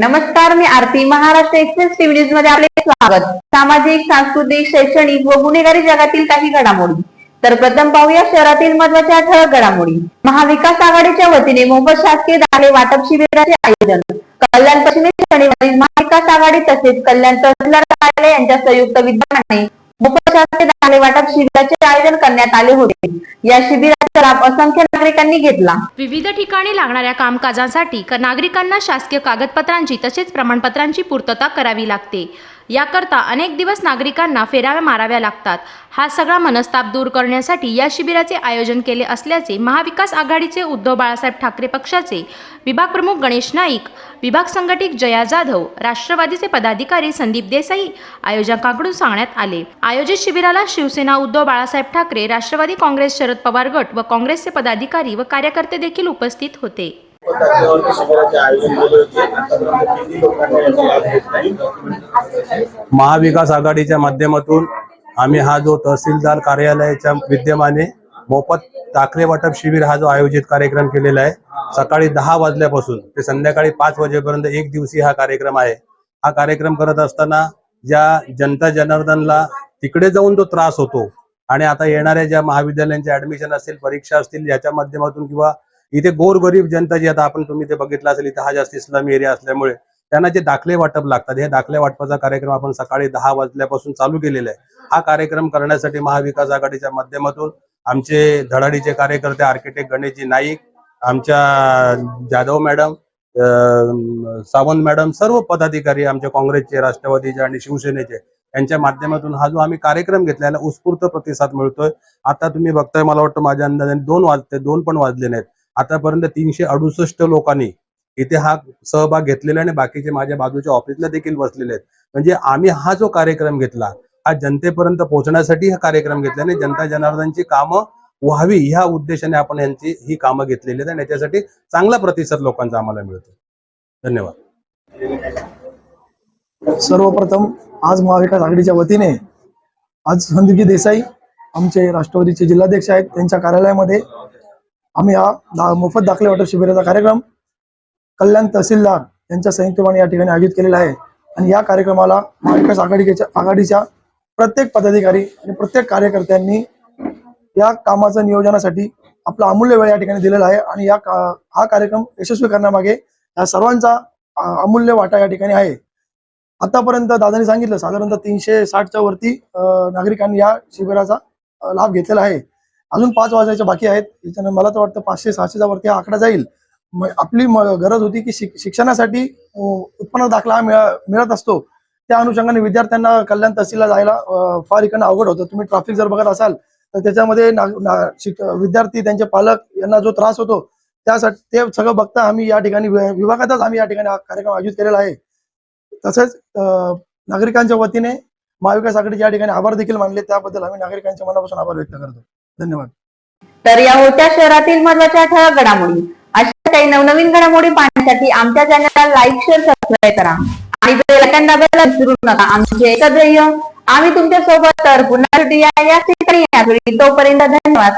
नमस्कार मी Aarti Maharashtra express TV न्यूजमध्ये आपले स्वागत. सामाजिक सांस्कृतिक शैक्षणिक व गुन्हेगारी जगातील काही घडामोडी. तर प्रथम पाहूया शहरातील महत्त्वाच्या ठळक घडामोडी. महाविकास आघाडीच्या वतीने मोफत शासकीय दाखले वाटप शिबिराचे आयोजन. कल्याण पश्चिमेत शनिवारी महाविकास आघाडी तसेच कल्याण तहसीलदार कार्यालय यांच्या संयुक्त विद्यमाने मोफत वाटप शिबिराचे आयोजन करण्यात आले होते. या शिबिराचा लाभ असंख्य नागरिकांनी घेतला. विविध ठिकाणी लागणाऱ्या कामकाजांसाठी नागरिकांना शासकीय कागदपत्रांची तसेच प्रमाणपत्रांची पूर्तता करावी लागते. याकरता अनेक दिवस नागरिकांना फेराव्या माराव्या लागतात. हा सगळा मनस्ताप दूर करण्यासाठी या शिबिराचे आयोजन केले असल्याचे महाविकास आघाडीचे उद्धव बाळासाहेब ठाकरे पक्षाचे विभाग प्रमुख गणेश नाईक विभाग संघटित जया जाधव राष्ट्रवादीचे पदाधिकारी संदीप देसाई आयोजकांकडून सांगण्यात आले. आयोजित शिबिराला शिवसेना उद्धव बाळासाहेब ठाकरे राष्ट्रवादी काँग्रेस शरद पवार गट व काँग्रेसचे पदाधिकारी व कार्यकर्ते देखील उपस्थित होते. महाविकास आघाडीच्या माध्यमातून आम्ही हा जो तहसीलदार कार्यालयाच्या विद्यमाने मोफत दाखले वाटप शिबिर हा जो आयोजित कार्यक्रम केलेला आहे सकाळी दहा वाजल्यापासून ते संध्याकाळी पाच वाजेपर्यंत एक दिवसीय हा कार्यक्रम आहे. हा कार्यक्रम करत असताना ज्या जनता जनार्दनला तिकडे जाऊन जो त्रास होतो आणि आता येणाऱ्या ज्या महाविद्यालयांचे ऍडमिशन असतील परीक्षा असतील याच्या माध्यमातून किंवा इथे गोरगरीब जनता जी आता आपण तुम्ही ते बघितलं असेल इथे हा जास्त इस्लामी एरिया असल्यामुळे त्यांना जे दाखले वाटप लागतात हे दाखले वाटपाचा कार्यक्रम आपण सकाळी दहा वाजल्यापासून चालू केलेला आहे. हा कार्यक्रम करण्यासाठी महाविकास आघाडीच्या माध्यमातून आमचे धडाडीचे कार्यकर्ते आर्किटेक्ट गणेशजी नाईक आमच्या जाधव मॅडम सावंत मॅडम सर्व पदाधिकारी आमच्या काँग्रेसचे राष्ट्रवादीचे आणि शिवसेनेचे यांच्या माध्यमातून हा जो आम्ही कार्यक्रम घेतलेला उत्स्फूर्त प्रतिसाद मिळतोय. आता तुम्ही बघताय मला वाटतं माझ्या अंदाजाने दोन वाजते दोन पण वाजले नाहीत. आतापर्यंत तीनशे अडुसष्ट लोकांनी इथे हा सहभाग घेतलेला आणि बाकीचे माझ्या बाजूच्या ऑफिसला देखील बसलेले आहेत. म्हणजे आम्ही हा जो कार्यक्रम घेतला हा जनतेपर्यंत पोहोचण्यासाठी हा कार्यक्रम घेतला आणि जनता जनार्दनची कामं व्हावी ह्या उद्देशाने आपण यांची ही कामं घेतलेली आहेत आणि याच्यासाठी चांगला प्रतिसाद लोकांचा आम्हाला मिळतो धन्यवाद. सर्वप्रथम आज महाविकास आघाडीच्या वतीने आज संदीपजी देसाई आमचे राष्ट्रवादीचे जिल्हाध्यक्ष आहेत त्यांच्या कार्यालयामध्ये आम्ही हा मोफत दाखले वाटप शिबिराचा कार्यक्रम कल्याण तहसीलदार यांच्या संयुक्तपणे या ठिकाणी आयोजित केलेला आहे. आणि या कार्यक्रमाला महाविकास आघाडीच्या आघाडीच्या प्रत्येक पदाधिकारी आणि प्रत्येक कार्यकर्त्यांनी या कामाच्या नियोजनासाठी आपला अमूल्य वेळ या ठिकाणी दिलेला आहे. आणि या का- हा कार्यक्रम यशस्वी करण्यामागे या सर्वांचा अमूल्य वाटा या ठिकाणी आहे. आतापर्यंत दादानी सांगितलं साधारणतः तीनशे साठच्या वरती नागरिकांनी या शिबिराचा लाभ घेतलेला आहे. अजून पाच वाजायचे बाकी आहेत. याच्यानं मला तर वाटतं पाचशे सहाशेच्या वरती हा आकडा जाईल. आपली गरज होती की शिक- शिक्षणासाठी उत्पन्न दाखला हा मिळत असतो. त्या अनुषंगाने विद्यार्थ्यांना कल्याण तहसीलला जायला फार इकडनं अवघड होतं. तुम्ही ट्रॅफिक जर बघत असाल तर त्याच्यामध्ये ना- विद्यार्थी त्यांचे पालक यांना जो त्रास होतो त्यासाठी ते सगळं बघता आम्ही या ठिकाणी विभागातच आम्ही या ठिकाणी हा कार्यक्रम आयोजित केलेला आहे. तसेच नागरिकांच्या वतीने महाविकास आघाडीचे या ठिकाणी आभार देखील मानले. त्याबद्दल आम्ही नागरिकांच्या मनापासून आभार व्यक्त करतो. धन्यवाद. तर या होत्या शहरातील महत्त्वाच्या ठळक घडामोडी. अशा काही नवनवीन घडामोडी पाहण्यासाठी आमच्या चॅनलला लाईक शेअर सबस्क्राईब करा. आणि बेल दाबायला विसरू नका. आमचे एकत्र आम्ही तुमच्यासोबत तर पुन्हा भेटूया ठिकाणी. तोपर्यंत धन्यवाद.